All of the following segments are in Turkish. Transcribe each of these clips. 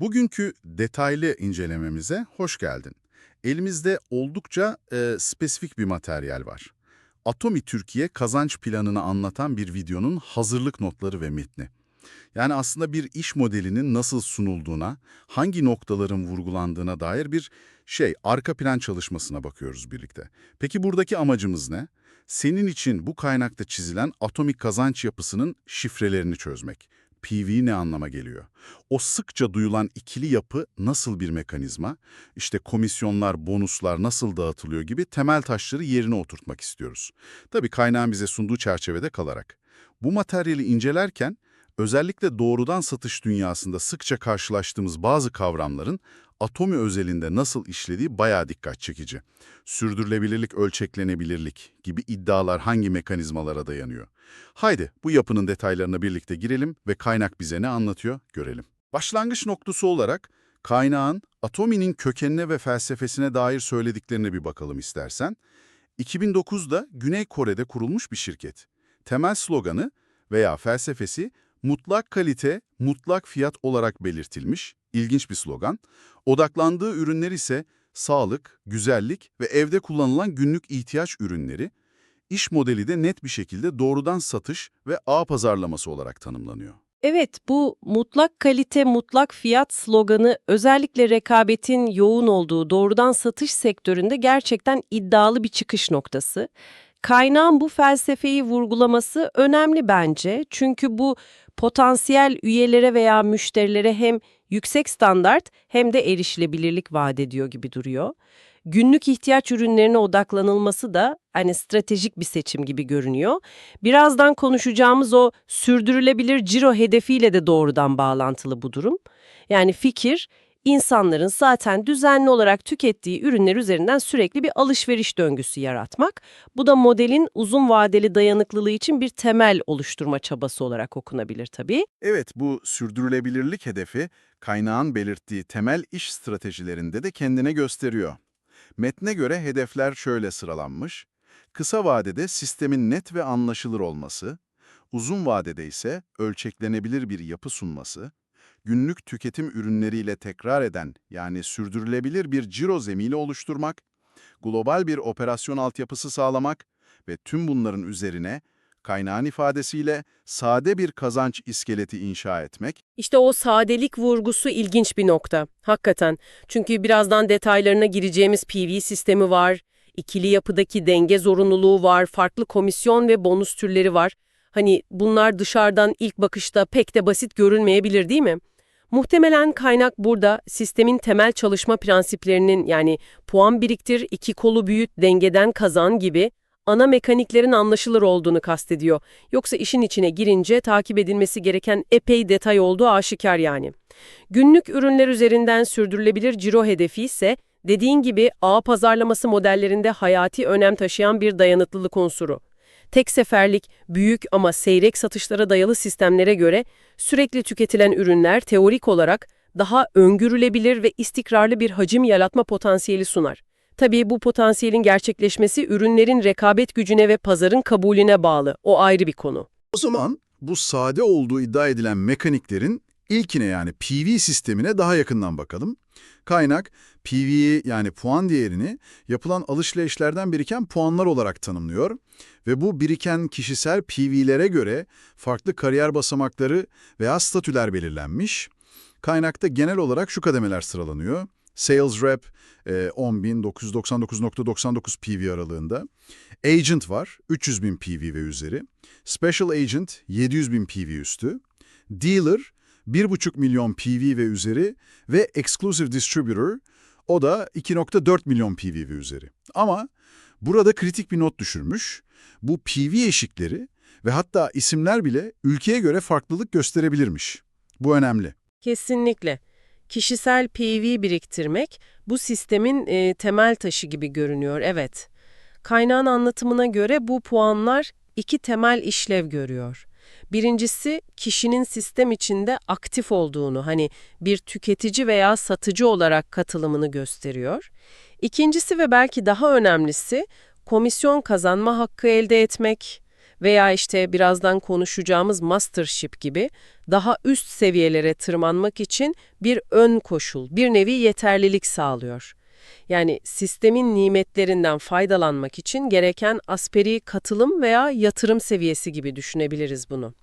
Bugünkü detaylı incelememize hoş geldin. Elimizde oldukça e, spesifik bir materyal var. Atomi Türkiye kazanç planını anlatan bir videonun hazırlık notları ve metni. Yani aslında bir iş modelinin nasıl sunulduğuna, hangi noktaların vurgulandığına dair bir şey, arka plan çalışmasına bakıyoruz birlikte. Peki buradaki amacımız ne? Senin için bu kaynakta çizilen atomik kazanç yapısının şifrelerini çözmek. PV ne anlama geliyor? O sıkça duyulan ikili yapı nasıl bir mekanizma? İşte komisyonlar, bonuslar nasıl dağıtılıyor gibi temel taşları yerine oturtmak istiyoruz. Tabii kaynağın bize sunduğu çerçevede kalarak. Bu materyali incelerken özellikle doğrudan satış dünyasında sıkça karşılaştığımız bazı kavramların atomi özelinde nasıl işlediği bayağı dikkat çekici. Sürdürülebilirlik, ölçeklenebilirlik gibi iddialar hangi mekanizmalara dayanıyor? Haydi bu yapının detaylarına birlikte girelim ve kaynak bize ne anlatıyor görelim. Başlangıç noktası olarak kaynağın atominin kökenine ve felsefesine dair söylediklerine bir bakalım istersen. 2009'da Güney Kore'de kurulmuş bir şirket. Temel sloganı veya felsefesi mutlak kalite, mutlak fiyat olarak belirtilmiş, ilginç bir slogan. Odaklandığı ürünler ise sağlık, güzellik ve evde kullanılan günlük ihtiyaç ürünleri, iş modeli de net bir şekilde doğrudan satış ve ağ pazarlaması olarak tanımlanıyor. Evet, bu mutlak kalite, mutlak fiyat sloganı özellikle rekabetin yoğun olduğu doğrudan satış sektöründe gerçekten iddialı bir çıkış noktası. Kaynağın bu felsefeyi vurgulaması önemli bence. Çünkü bu potansiyel üyelere veya müşterilere hem yüksek standart hem de erişilebilirlik vaat ediyor gibi duruyor. Günlük ihtiyaç ürünlerine odaklanılması da hani stratejik bir seçim gibi görünüyor. Birazdan konuşacağımız o sürdürülebilir ciro hedefiyle de doğrudan bağlantılı bu durum. Yani fikir, insanların zaten düzenli olarak tükettiği ürünler üzerinden sürekli bir alışveriş döngüsü yaratmak. Bu da modelin uzun vadeli dayanıklılığı için bir temel oluşturma çabası olarak okunabilir tabii. Evet, bu sürdürülebilirlik hedefi kaynağın belirttiği temel iş stratejilerinde de kendine gösteriyor. Metne göre hedefler şöyle sıralanmış. Kısa vadede sistemin net ve anlaşılır olması, uzun vadede ise ölçeklenebilir bir yapı sunması, günlük tüketim ürünleriyle tekrar eden yani sürdürülebilir bir ciro zemini oluşturmak, global bir operasyon altyapısı sağlamak ve tüm bunların üzerine kaynağın ifadesiyle sade bir kazanç iskeleti inşa etmek, İşte o sadelik vurgusu ilginç bir nokta. Hakikaten. Çünkü birazdan detaylarına gireceğimiz PV sistemi var, ikili yapıdaki denge zorunluluğu var, farklı komisyon ve bonus türleri var. Hani bunlar dışarıdan ilk bakışta pek de basit görünmeyebilir değil mi? Muhtemelen kaynak burada sistemin temel çalışma prensiplerinin yani puan biriktir, iki kolu büyüt, dengeden kazan gibi ana mekaniklerin anlaşılır olduğunu kastediyor. Yoksa işin içine girince takip edilmesi gereken epey detay olduğu aşikar yani. Günlük ürünler üzerinden sürdürülebilir ciro hedefi ise dediğin gibi ağ pazarlaması modellerinde hayati önem taşıyan bir dayanıklılık unsuru. Tek seferlik, büyük ama seyrek satışlara dayalı sistemlere göre sürekli tüketilen ürünler teorik olarak daha öngörülebilir ve istikrarlı bir hacim yaratma potansiyeli sunar. Tabii bu potansiyelin gerçekleşmesi ürünlerin rekabet gücüne ve pazarın kabulüne bağlı. O ayrı bir konu. O zaman bu sade olduğu iddia edilen mekaniklerin ilkine yani PV sistemine daha yakından bakalım. Kaynak PV'yi yani puan değerini yapılan alışverişlerden biriken puanlar olarak tanımlıyor ve bu biriken kişisel PV'lere göre farklı kariyer basamakları veya statüler belirlenmiş. Kaynakta genel olarak şu kademeler sıralanıyor. Sales Rep e, 10.999.99 PV aralığında. Agent var 300.000 PV ve üzeri. Special Agent 700.000 PV üstü. Dealer 1,5 milyon PV ve üzeri ve Exclusive Distributor o da 2,4 milyon PV ve üzeri. Ama burada kritik bir not düşürmüş. Bu PV eşikleri ve hatta isimler bile ülkeye göre farklılık gösterebilirmiş. Bu önemli. Kesinlikle. Kişisel PV biriktirmek bu sistemin e, temel taşı gibi görünüyor, evet. Kaynağın anlatımına göre bu puanlar iki temel işlev görüyor. Birincisi kişinin sistem içinde aktif olduğunu, hani bir tüketici veya satıcı olarak katılımını gösteriyor. İkincisi ve belki daha önemlisi komisyon kazanma hakkı elde etmek veya işte birazdan konuşacağımız mastership gibi daha üst seviyelere tırmanmak için bir ön koşul, bir nevi yeterlilik sağlıyor. Yani sistemin nimetlerinden faydalanmak için gereken asperi katılım veya yatırım seviyesi gibi düşünebiliriz bunu.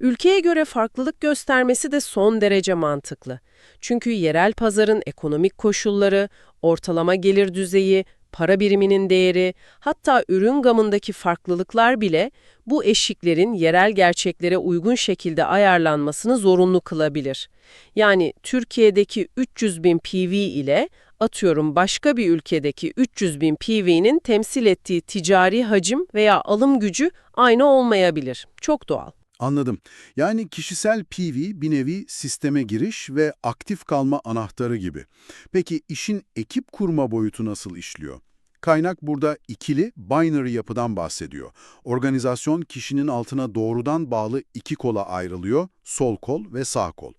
Ülkeye göre farklılık göstermesi de son derece mantıklı. Çünkü yerel pazarın ekonomik koşulları, ortalama gelir düzeyi, para biriminin değeri, hatta ürün gamındaki farklılıklar bile bu eşiklerin yerel gerçeklere uygun şekilde ayarlanmasını zorunlu kılabilir. Yani Türkiye'deki 300 bin PV ile atıyorum başka bir ülkedeki 300 bin PV'nin temsil ettiği ticari hacim veya alım gücü aynı olmayabilir. Çok doğal. Anladım. Yani kişisel PV bir nevi sisteme giriş ve aktif kalma anahtarı gibi. Peki işin ekip kurma boyutu nasıl işliyor? Kaynak burada ikili binary yapıdan bahsediyor. Organizasyon kişinin altına doğrudan bağlı iki kola ayrılıyor, sol kol ve sağ kol.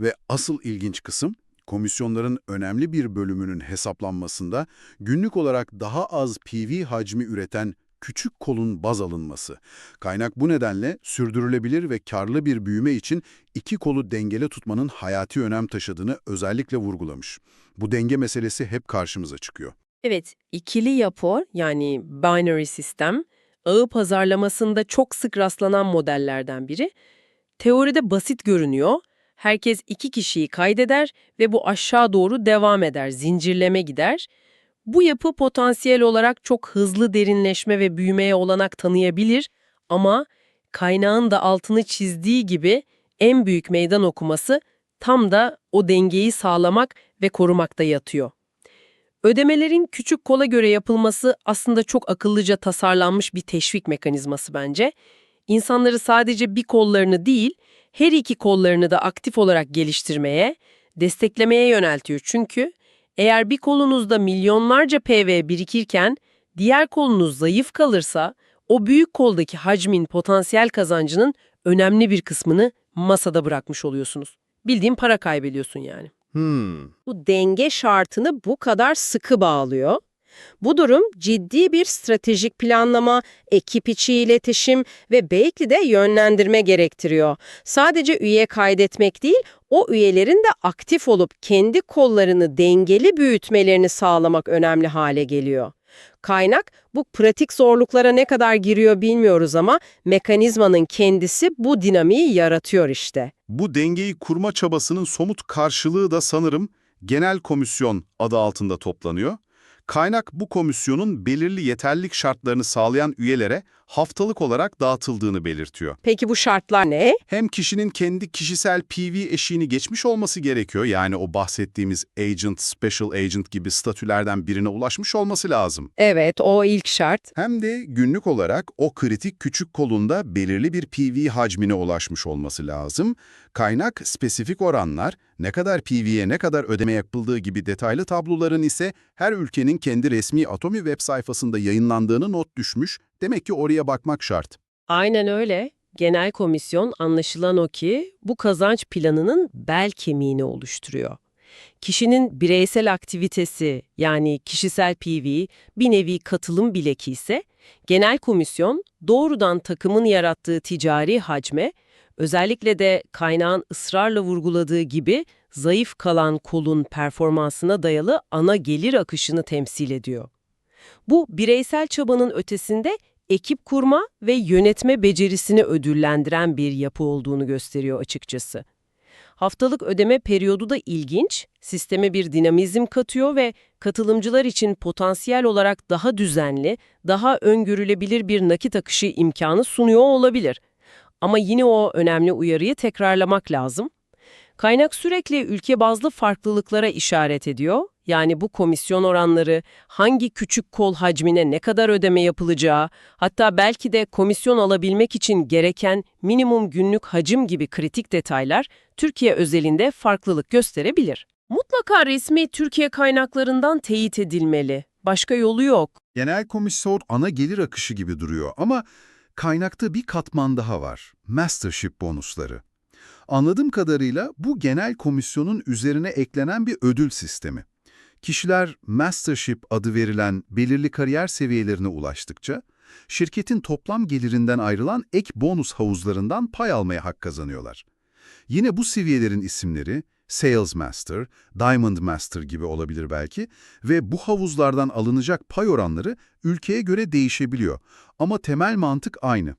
Ve asıl ilginç kısım, komisyonların önemli bir bölümünün hesaplanmasında günlük olarak daha az PV hacmi üreten küçük kolun baz alınması. Kaynak bu nedenle sürdürülebilir ve karlı bir büyüme için iki kolu dengeli tutmanın hayati önem taşıdığını özellikle vurgulamış. Bu denge meselesi hep karşımıza çıkıyor. Evet, ikili yapı yani binary sistem, ağı pazarlamasında çok sık rastlanan modellerden biri. Teoride basit görünüyor, herkes iki kişiyi kaydeder ve bu aşağı doğru devam eder, zincirleme gider. Bu yapı potansiyel olarak çok hızlı derinleşme ve büyümeye olanak tanıyabilir ama kaynağın da altını çizdiği gibi en büyük meydan okuması tam da o dengeyi sağlamak ve korumakta yatıyor. Ödemelerin küçük kola göre yapılması aslında çok akıllıca tasarlanmış bir teşvik mekanizması bence. İnsanları sadece bir kollarını değil, her iki kollarını da aktif olarak geliştirmeye, desteklemeye yöneltiyor. Çünkü eğer bir kolunuzda milyonlarca PV birikirken diğer kolunuz zayıf kalırsa o büyük koldaki hacmin potansiyel kazancının önemli bir kısmını masada bırakmış oluyorsunuz. Bildiğin para kaybediyorsun yani. Hmm, Bu denge şartını bu kadar sıkı bağlıyor. Bu durum ciddi bir stratejik planlama, ekip içi iletişim ve belki de yönlendirme gerektiriyor. Sadece üye kaydetmek değil, o üyelerin de aktif olup kendi kollarını dengeli büyütmelerini sağlamak önemli hale geliyor. Kaynak bu pratik zorluklara ne kadar giriyor bilmiyoruz ama mekanizmanın kendisi bu dinamiği yaratıyor işte. Bu dengeyi kurma çabasının somut karşılığı da sanırım genel komisyon adı altında toplanıyor. Kaynak bu komisyonun belirli yeterlilik şartlarını sağlayan üyelere haftalık olarak dağıtıldığını belirtiyor. Peki bu şartlar ne? Hem kişinin kendi kişisel PV eşiğini geçmiş olması gerekiyor. Yani o bahsettiğimiz agent, special agent gibi statülerden birine ulaşmış olması lazım. Evet, o ilk şart. Hem de günlük olarak o kritik küçük kolunda belirli bir PV hacmine ulaşmış olması lazım. Kaynak spesifik oranlar, ne kadar PV'ye ne kadar ödeme yapıldığı gibi detaylı tabloların ise her ülkenin kendi resmi Atomi web sayfasında yayınlandığını not düşmüş. Demek ki oraya bakmak şart. Aynen öyle. Genel komisyon anlaşılan o ki bu kazanç planının bel kemiğini oluşturuyor. Kişinin bireysel aktivitesi yani kişisel PV bir nevi katılım bileki ise genel komisyon doğrudan takımın yarattığı ticari hacme özellikle de kaynağın ısrarla vurguladığı gibi zayıf kalan kolun performansına dayalı ana gelir akışını temsil ediyor. Bu bireysel çabanın ötesinde ekip kurma ve yönetme becerisini ödüllendiren bir yapı olduğunu gösteriyor açıkçası. Haftalık ödeme periyodu da ilginç, sisteme bir dinamizm katıyor ve katılımcılar için potansiyel olarak daha düzenli, daha öngörülebilir bir nakit akışı imkanı sunuyor olabilir. Ama yine o önemli uyarıyı tekrarlamak lazım. Kaynak sürekli ülke bazlı farklılıklara işaret ediyor. Yani bu komisyon oranları, hangi küçük kol hacmine ne kadar ödeme yapılacağı, hatta belki de komisyon alabilmek için gereken minimum günlük hacim gibi kritik detaylar Türkiye özelinde farklılık gösterebilir. Mutlaka resmi Türkiye kaynaklarından teyit edilmeli. Başka yolu yok. Genel komisyon ana gelir akışı gibi duruyor ama kaynakta bir katman daha var. Mastership bonusları. Anladığım kadarıyla bu genel komisyonun üzerine eklenen bir ödül sistemi. Kişiler Mastership adı verilen belirli kariyer seviyelerine ulaştıkça, şirketin toplam gelirinden ayrılan ek bonus havuzlarından pay almaya hak kazanıyorlar. Yine bu seviyelerin isimleri Sales Master, Diamond Master gibi olabilir belki ve bu havuzlardan alınacak pay oranları ülkeye göre değişebiliyor. Ama temel mantık aynı.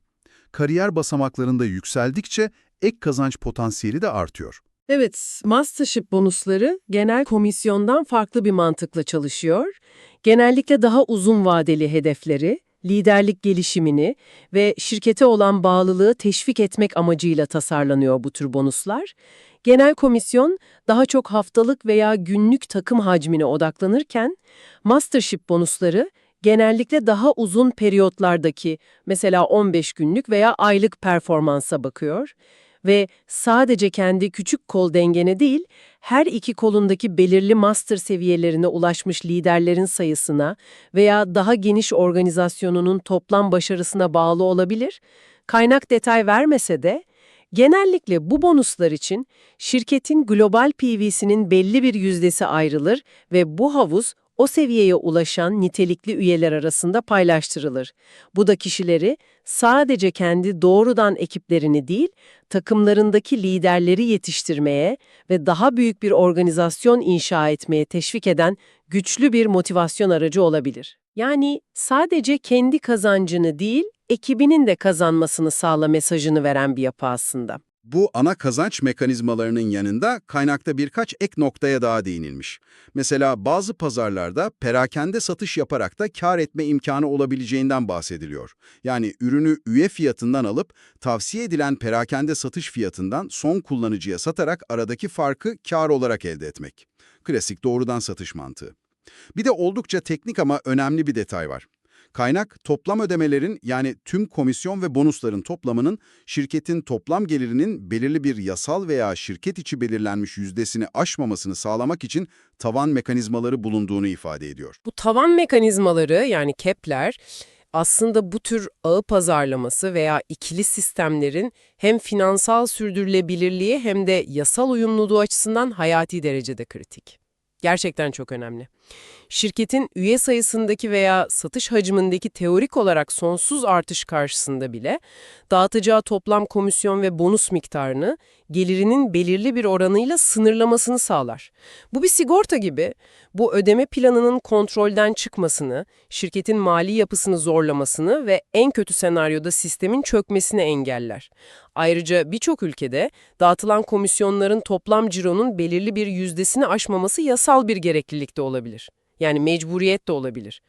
Kariyer basamaklarında yükseldikçe ek kazanç potansiyeli de artıyor. Evet, mastership bonusları genel komisyondan farklı bir mantıkla çalışıyor. Genellikle daha uzun vadeli hedefleri, liderlik gelişimini ve şirkete olan bağlılığı teşvik etmek amacıyla tasarlanıyor bu tür bonuslar. Genel komisyon daha çok haftalık veya günlük takım hacmine odaklanırken, mastership bonusları genellikle daha uzun periyotlardaki, mesela 15 günlük veya aylık performansa bakıyor ve sadece kendi küçük kol dengene değil, her iki kolundaki belirli master seviyelerine ulaşmış liderlerin sayısına veya daha geniş organizasyonunun toplam başarısına bağlı olabilir. Kaynak detay vermese de, genellikle bu bonuslar için şirketin global PV'sinin belli bir yüzdesi ayrılır ve bu havuz o seviyeye ulaşan nitelikli üyeler arasında paylaştırılır. Bu da kişileri sadece kendi doğrudan ekiplerini değil, takımlarındaki liderleri yetiştirmeye ve daha büyük bir organizasyon inşa etmeye teşvik eden güçlü bir motivasyon aracı olabilir. Yani sadece kendi kazancını değil, ekibinin de kazanmasını sağla mesajını veren bir yapı aslında. Bu ana kazanç mekanizmalarının yanında kaynakta birkaç ek noktaya daha değinilmiş. Mesela bazı pazarlarda perakende satış yaparak da kar etme imkanı olabileceğinden bahsediliyor. Yani ürünü üye fiyatından alıp tavsiye edilen perakende satış fiyatından son kullanıcıya satarak aradaki farkı kar olarak elde etmek. Klasik doğrudan satış mantığı. Bir de oldukça teknik ama önemli bir detay var. Kaynak, toplam ödemelerin yani tüm komisyon ve bonusların toplamının şirketin toplam gelirinin belirli bir yasal veya şirket içi belirlenmiş yüzdesini aşmamasını sağlamak için tavan mekanizmaları bulunduğunu ifade ediyor. Bu tavan mekanizmaları yani kepler aslında bu tür ağı pazarlaması veya ikili sistemlerin hem finansal sürdürülebilirliği hem de yasal uyumluluğu açısından hayati derecede kritik. Gerçekten çok önemli. Şirketin üye sayısındaki veya satış hacmindeki teorik olarak sonsuz artış karşısında bile dağıtacağı toplam komisyon ve bonus miktarını gelirinin belirli bir oranıyla sınırlamasını sağlar. Bu bir sigorta gibi. Bu ödeme planının kontrolden çıkmasını, şirketin mali yapısını zorlamasını ve en kötü senaryoda sistemin çökmesini engeller. Ayrıca birçok ülkede dağıtılan komisyonların toplam cironun belirli bir yüzdesini aşmaması yasal bir gereklilik de olabilir. Yani mecburiyet de olabilir.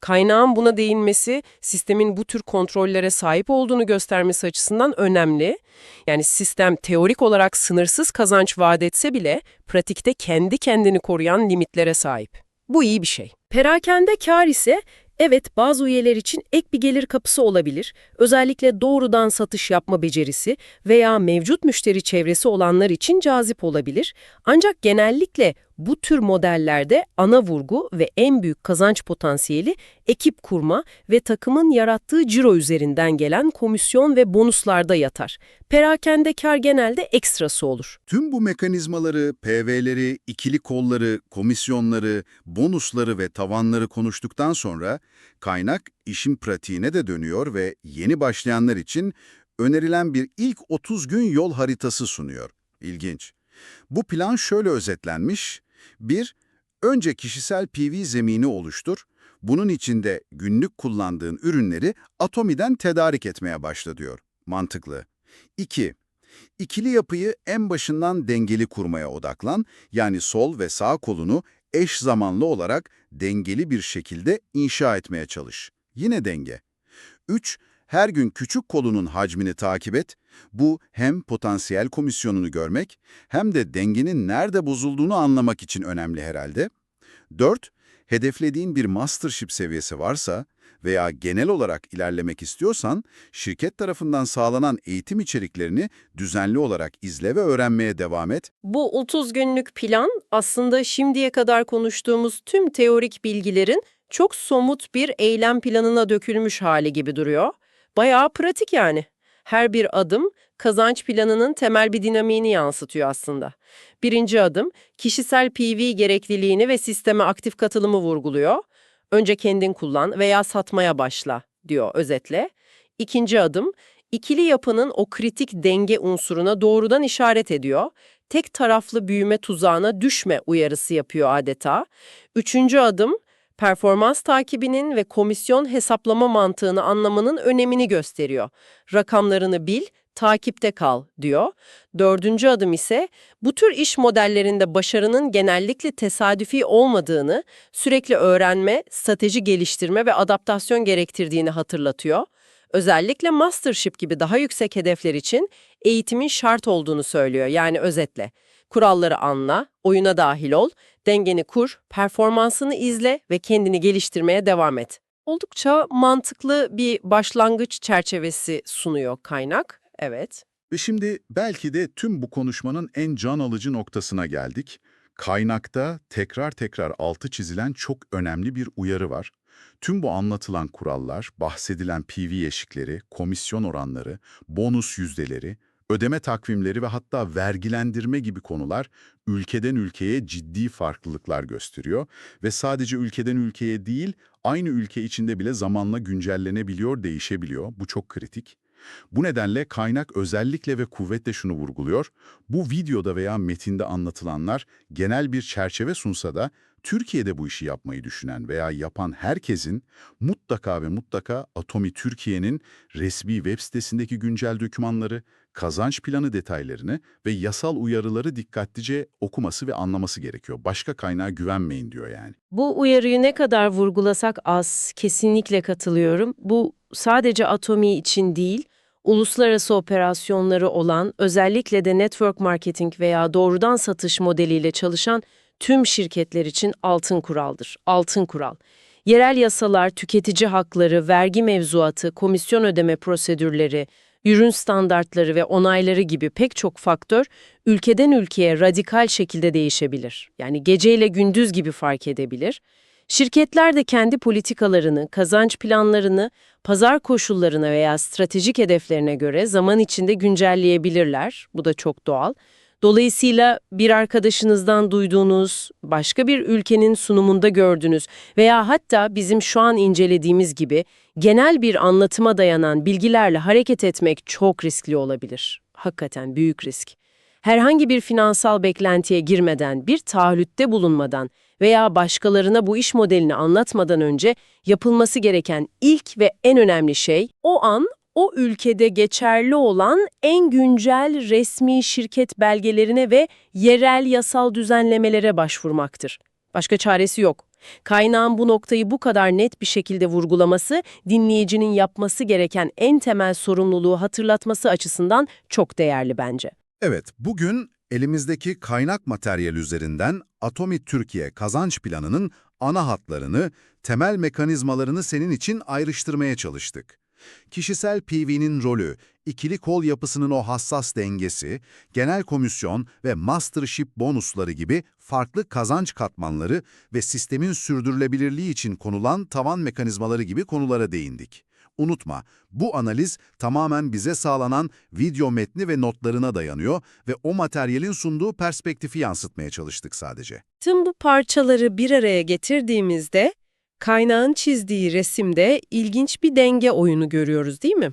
Kaynağın buna değinmesi, sistemin bu tür kontrollere sahip olduğunu göstermesi açısından önemli. Yani sistem teorik olarak sınırsız kazanç vaat etse bile pratikte kendi kendini koruyan limitlere sahip. Bu iyi bir şey. Perakende kar ise Evet, bazı üyeler için ek bir gelir kapısı olabilir. Özellikle doğrudan satış yapma becerisi veya mevcut müşteri çevresi olanlar için cazip olabilir. Ancak genellikle bu tür modellerde ana vurgu ve en büyük kazanç potansiyeli ekip kurma ve takımın yarattığı ciro üzerinden gelen komisyon ve bonuslarda yatar. Perakende kar genelde ekstrası olur. Tüm bu mekanizmaları, PV'leri, ikili kolları, komisyonları, bonusları ve tavanları konuştuktan sonra kaynak işin pratiğine de dönüyor ve yeni başlayanlar için önerilen bir ilk 30 gün yol haritası sunuyor. İlginç. Bu plan şöyle özetlenmiş. 1. Önce kişisel PV zemini oluştur. Bunun içinde günlük kullandığın ürünleri Atomi'den tedarik etmeye başla diyor. Mantıklı. 2. İkili yapıyı en başından dengeli kurmaya odaklan, yani sol ve sağ kolunu eş zamanlı olarak dengeli bir şekilde inşa etmeye çalış. Yine denge. 3. Her gün küçük kolunun hacmini takip et. Bu hem potansiyel komisyonunu görmek hem de dengenin nerede bozulduğunu anlamak için önemli herhalde. 4. Hedeflediğin bir mastership seviyesi varsa veya genel olarak ilerlemek istiyorsan, şirket tarafından sağlanan eğitim içeriklerini düzenli olarak izle ve öğrenmeye devam et. Bu 30 günlük plan aslında şimdiye kadar konuştuğumuz tüm teorik bilgilerin çok somut bir eylem planına dökülmüş hali gibi duruyor. Bayağı pratik yani. Her bir adım kazanç planının temel bir dinamiğini yansıtıyor aslında. Birinci adım kişisel PV gerekliliğini ve sisteme aktif katılımı vurguluyor. Önce kendin kullan veya satmaya başla diyor özetle. İkinci adım İkili yapının o kritik denge unsuruna doğrudan işaret ediyor. Tek taraflı büyüme tuzağına düşme uyarısı yapıyor adeta. Üçüncü adım, performans takibinin ve komisyon hesaplama mantığını anlamanın önemini gösteriyor. Rakamlarını bil, takipte kal diyor. Dördüncü adım ise bu tür iş modellerinde başarının genellikle tesadüfi olmadığını, sürekli öğrenme, strateji geliştirme ve adaptasyon gerektirdiğini hatırlatıyor. Özellikle mastership gibi daha yüksek hedefler için eğitimin şart olduğunu söylüyor. Yani özetle, kuralları anla, oyuna dahil ol, dengeni kur, performansını izle ve kendini geliştirmeye devam et. Oldukça mantıklı bir başlangıç çerçevesi sunuyor kaynak. Evet. Ve şimdi belki de tüm bu konuşmanın en can alıcı noktasına geldik. Kaynakta tekrar tekrar altı çizilen çok önemli bir uyarı var. Tüm bu anlatılan kurallar, bahsedilen PV eşikleri, komisyon oranları, bonus yüzdeleri, ödeme takvimleri ve hatta vergilendirme gibi konular ülkeden ülkeye ciddi farklılıklar gösteriyor ve sadece ülkeden ülkeye değil, aynı ülke içinde bile zamanla güncellenebiliyor, değişebiliyor. Bu çok kritik. Bu nedenle kaynak özellikle ve kuvvetle şunu vurguluyor. Bu videoda veya metinde anlatılanlar genel bir çerçeve sunsa da Türkiye'de bu işi yapmayı düşünen veya yapan herkesin mutlaka ve mutlaka Atomi Türkiye'nin resmi web sitesindeki güncel dokümanları, kazanç planı detaylarını ve yasal uyarıları dikkatlice okuması ve anlaması gerekiyor. Başka kaynağa güvenmeyin diyor yani. Bu uyarıyı ne kadar vurgulasak az, kesinlikle katılıyorum. Bu sadece Atomi için değil, uluslararası operasyonları olan, özellikle de network marketing veya doğrudan satış modeliyle çalışan tüm şirketler için altın kuraldır. Altın kural. Yerel yasalar, tüketici hakları, vergi mevzuatı, komisyon ödeme prosedürleri, ürün standartları ve onayları gibi pek çok faktör ülkeden ülkeye radikal şekilde değişebilir. Yani geceyle gündüz gibi fark edebilir. Şirketler de kendi politikalarını, kazanç planlarını, pazar koşullarına veya stratejik hedeflerine göre zaman içinde güncelleyebilirler. Bu da çok doğal. Dolayısıyla bir arkadaşınızdan duyduğunuz, başka bir ülkenin sunumunda gördüğünüz veya hatta bizim şu an incelediğimiz gibi genel bir anlatıma dayanan bilgilerle hareket etmek çok riskli olabilir. Hakikaten büyük risk. Herhangi bir finansal beklentiye girmeden, bir taahhütte bulunmadan veya başkalarına bu iş modelini anlatmadan önce yapılması gereken ilk ve en önemli şey o an o ülkede geçerli olan en güncel resmi şirket belgelerine ve yerel yasal düzenlemelere başvurmaktır. Başka çaresi yok. Kaynağın bu noktayı bu kadar net bir şekilde vurgulaması, dinleyicinin yapması gereken en temel sorumluluğu hatırlatması açısından çok değerli bence. Evet, bugün elimizdeki kaynak materyal üzerinden Atomi Türkiye kazanç planının ana hatlarını, temel mekanizmalarını senin için ayrıştırmaya çalıştık. Kişisel PV'nin rolü, ikili kol yapısının o hassas dengesi, genel komisyon ve mastership bonusları gibi farklı kazanç katmanları ve sistemin sürdürülebilirliği için konulan tavan mekanizmaları gibi konulara değindik. Unutma, bu analiz tamamen bize sağlanan video metni ve notlarına dayanıyor ve o materyalin sunduğu perspektifi yansıtmaya çalıştık sadece. Tüm bu parçaları bir araya getirdiğimizde kaynağın çizdiği resimde ilginç bir denge oyunu görüyoruz değil mi?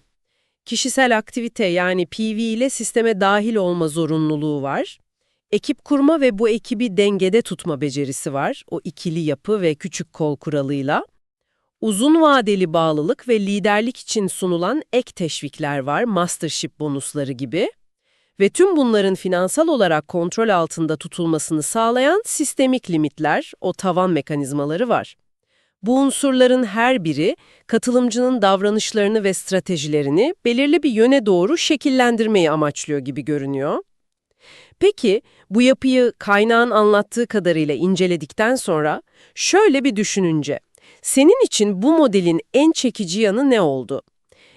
Kişisel aktivite yani PV ile sisteme dahil olma zorunluluğu var. Ekip kurma ve bu ekibi dengede tutma becerisi var. O ikili yapı ve küçük kol kuralıyla. Uzun vadeli bağlılık ve liderlik için sunulan ek teşvikler var, mastership bonusları gibi. Ve tüm bunların finansal olarak kontrol altında tutulmasını sağlayan sistemik limitler, o tavan mekanizmaları var. Bu unsurların her biri katılımcının davranışlarını ve stratejilerini belirli bir yöne doğru şekillendirmeyi amaçlıyor gibi görünüyor. Peki bu yapıyı kaynağın anlattığı kadarıyla inceledikten sonra şöyle bir düşününce, senin için bu modelin en çekici yanı ne oldu?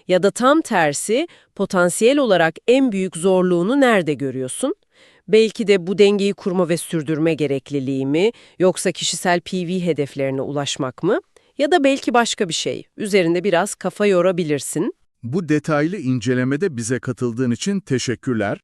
Ya da tam tersi, potansiyel olarak en büyük zorluğunu nerede görüyorsun? Belki de bu dengeyi kurma ve sürdürme gerekliliği mi, yoksa kişisel PV hedeflerine ulaşmak mı? Ya da belki başka bir şey. Üzerinde biraz kafa yorabilirsin. Bu detaylı incelemede bize katıldığın için teşekkürler.